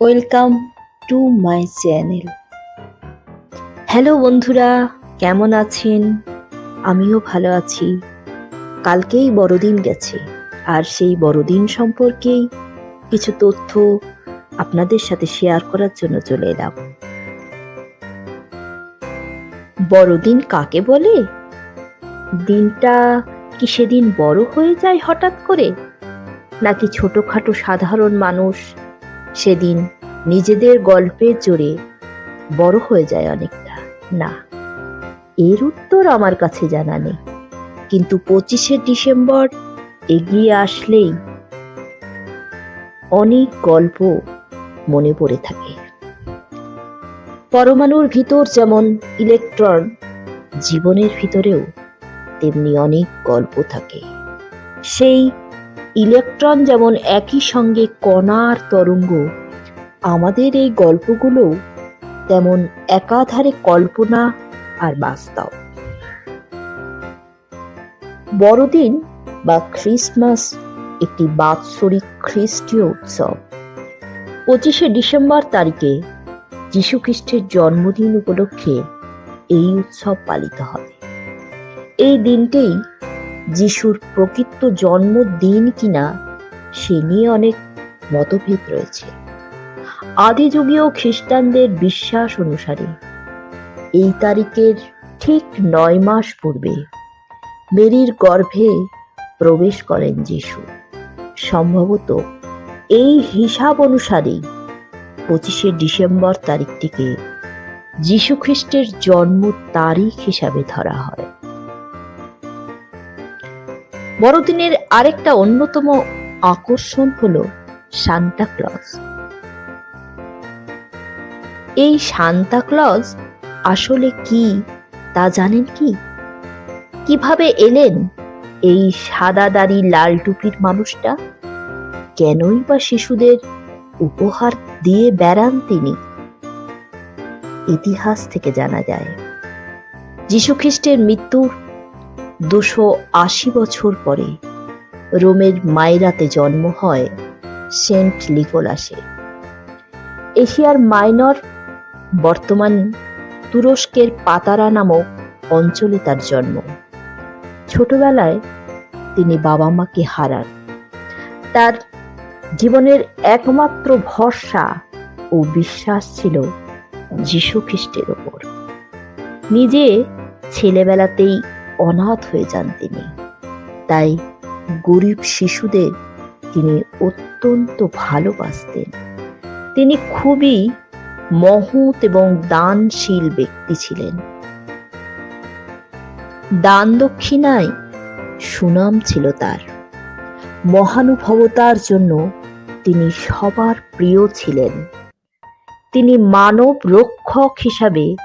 Welcome to my channel. Hello বন্ধুরা, কেমন আছেন? আমিও ভালো আছি। কালকেই বড়দিন গেছে, আর সেই বড়দিন সম্পর্কেই কিছু তথ্য আপনাদের সাথে শেয়ার করার জন্য চলে এলাম। বড়দিন কাকে বলে? দিনটা কি সেদিন বড় হয়ে যায় হঠাৎ করে? নাকি ছোটখাটো সাধারণ মানুষ সেদিন নিজেদের গল্পের জোরে বড় হয়ে যায় অনেকটা। না, এর উত্তর আমার কাছে জানা নেই। কিন্তু পঁচিশে ডিসেম্বর এগিয়ে আসলেই অনেক গল্প মনে পড়ে থাকে। পরমাণুর ভিতর যেমন ইলেকট্রন, জীবনের ভিতরেও তেমনি অনেক গল্প থাকে। সেই ইলেকট্রন যেমন একই সঙ্গে কণার তরঙ্গ, আমাদের এই গল্পগুলো তেমন একাধারে কল্পনা আর বাস্তব। বড়দিন বা ক্রিসমাস একটি বাৎসরিক খ্রিস্টীয় উৎসব। পঁচিশে ডিসেম্বর তারিখে যীশুখ্রিস্টের জন্মদিন উপলক্ষে এই উৎসব পালিত হবে। এই দিনটেই যিশুর প্রকৃত জন্মদিন কিনা, সে নিয়ে অনেক মতভেদ রয়েছে। আদিযুগীয় খ্রিস্টানদের বিশ্বাস অনুসারে, এই তারিখের ঠিক নয় মাস পূর্বে মেরির গর্ভে প্রবেশ করেন যিশু। সম্ভবত এই হিসাব অনুসারেই পঁচিশে ডিসেম্বর তারিখটিকে যীশুখ্রিস্টের জন্ম তারিখ হিসাবে ধরা হয়। বড়দিনের আরেকটা অন্যতম আকর্ষণ হলো সান্তা ক্লজ। এই সান্তা ক্লজ আসলে কি তা জানেন কি? কীভাবে এলেন এই সাদা দাড়ি লাল টুপির মানুষটা? কেনই বা শিশুদের উপহার দিয়ে বেড়ান তিনি? ইতিহাস থেকে জানা যায়। যীশুখ্রিস্টের মৃত্যুর দুশো আশি বছর পরে রোমের মাইরাতে জন্ম হয় সেন্ট লিকোলাসে এশিয়ার মাইনর বর্তমান তুরস্কের পাতারা নামক অঞ্চলে তার জন্ম। ছোটবেলায় তিনি বাবা মাকে হারান। তার জীবনের একমাত্র ভরসা ও বিশ্বাস ছিল যীশু খ্রিস্টের ওপর। নিজে ছেলেবেলাতেই অনাথ হয়ে যান তিনি। তাই গরিব শিশুদের তিনি অত্যন্ত ভালোবাসতেন। তিনি খুবই মহৎ এবং দানশীল ব্যক্তি ছিলেন। দান দক্ষিণায় সুনাম ছিল তার। মহানুভবতার জন্য তিনি সবার প্রিয় ছিলেন। তিনি মানব রক্ষক হিসাবে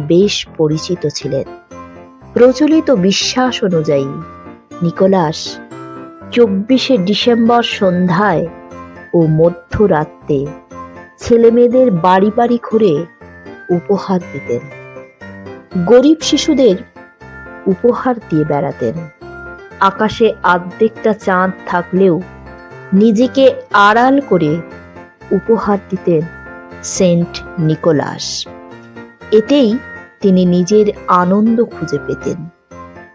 বেশ পরিচিত ছিলেন। প্রচলিত বিশ্বাস অনুযায়ী, নিকোলাস চব্বিশে ডিসেম্বর সন্ধ্যায় ও মধ্যরাত্রে ছেলেমেয়েদের বাড়ি বাড়ি ঘুরে উপহার দিতেন। গরিব শিশুদের উপহার দিয়ে বেড়াতেন। আকাশে আর্ধেকটা চাঁদ থাকলেও নিজেকে আড়াল করে উপহার দিতেন সেন্ট নিকোলাস। এতেই তিনি নিজের আনন্দ খুঁজে পেতেন।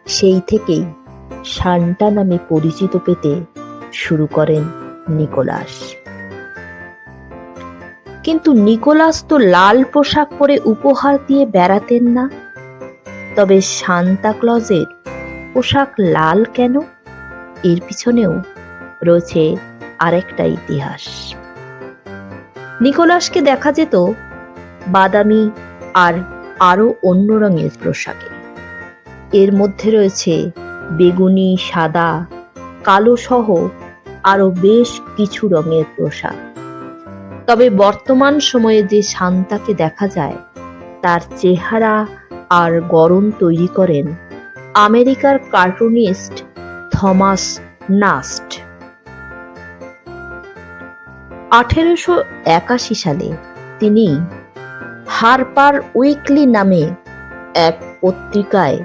সেই থেকেই সান্টা নামে পরিচিত পেতে শুরু করেন নিকোলাস। কিন্তু নিকোলাস তো লাল পোশাক পরে উপহার দিয়ে বেড়াতেন না। তবে সান্তা ক্লজের পোশাক লাল কেন? এর পিছনেও রয়েছে আরেকটা ইতিহাস। নিকোলাসকে দেখা যেত বাদামি আর আরও অন্য রঙের পোশাকে। এর মধ্যে রয়েছে বেগুনি, সাদা, কালো সহ আরও বেশ কিছু রঙের পোশাক। তবে বর্তমান সময়ে যে শান্তাকে দেখা যায়, তার চেহারা আর গরম তৈরি করেন আমেরিকার কার্টুনিস্ট থমাস নাস্ট। আঠেরোশো একাশি সালে তিনি হারপার উইকলি নামে এক পত্রিকায়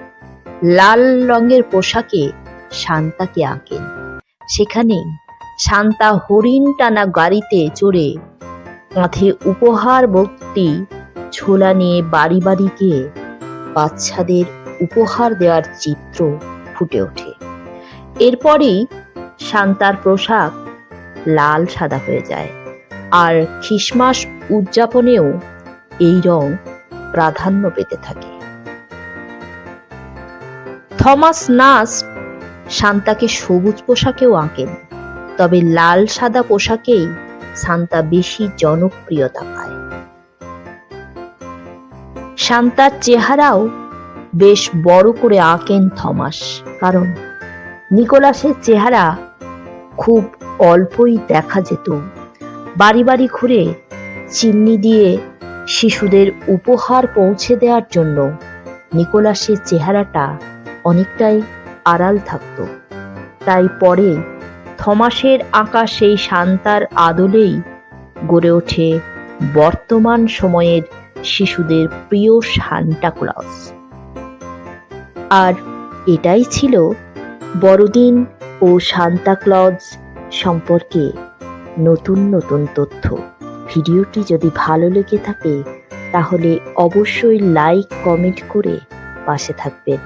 লাল রঙের পোশাকে শান্তাকে আঁকেন। সেখানে শান্তা হরিণ টানা গাড়িতে চড়ে কাঁধে উপহার ভর্তি ছোলা নিয়ে বাড়ি বাড়ি গিয়ে বাচ্চাদের উপহার দেওয়ার চিত্র ফুটে ওঠে। এরপরই শান্তার পোশাক লাল সাদা হয়ে যায়। আর খ্রিসমাস উদযাপনেও এই রং প্রাধান্য পেতে থাকে। থমাস নাস শান্তাকে সবুজ পোশাকেও আঁকেন, তবে লাল সাদা পোশাকেই শান্তা বেশি জনপ্রিয়তা পায়। শান্তার চেহারাও বেশ বড় করে আঁকেন থমাস, কারণ নিকোলাসের চেহারা খুব অল্পই দেখা যেত। বাড়ি বাড়ি ঘুরে চিমনি দিয়ে শিশুদের উপহার পৌঁছে দেওয়ার জন্য নিকোলাসের চেহারাটা অনেকটাই আড়াল থাকত। তাই পরে থমাসের আঁকা সেই শান্তার আদলেই গড়ে ওঠে বর্তমান সময়ের শিশুদের প্রিয় সান্টা ক্লজ। আর এটাই ছিল বড়দিন ও সান্তা ক্লজ সম্পর্কে নতুন নতুন তথ্য। ভিডিওটি যদি ভালো লেগে থাকে তাহলে অবশ্যই লাইক কমেন্ট করে পাশে থাকবেন।